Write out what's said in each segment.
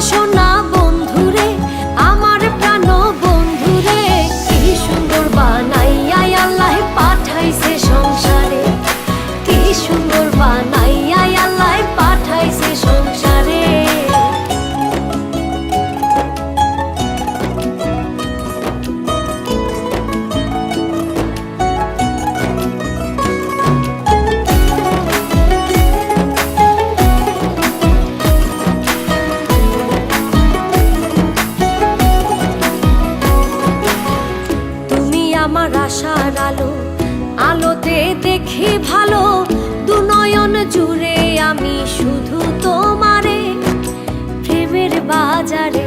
সোনা আমার আশার আলো আলোতে দেখি ভালো। দুনয়ন জুড়ে আমি শুধু তোমারে প্রেমের বাজারে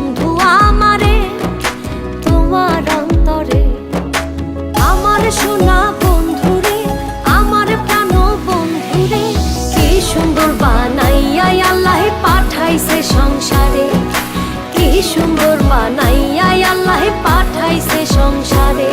সুন্দর মানাইয়াই আল্লাহ পাঠাইছে সংসারে।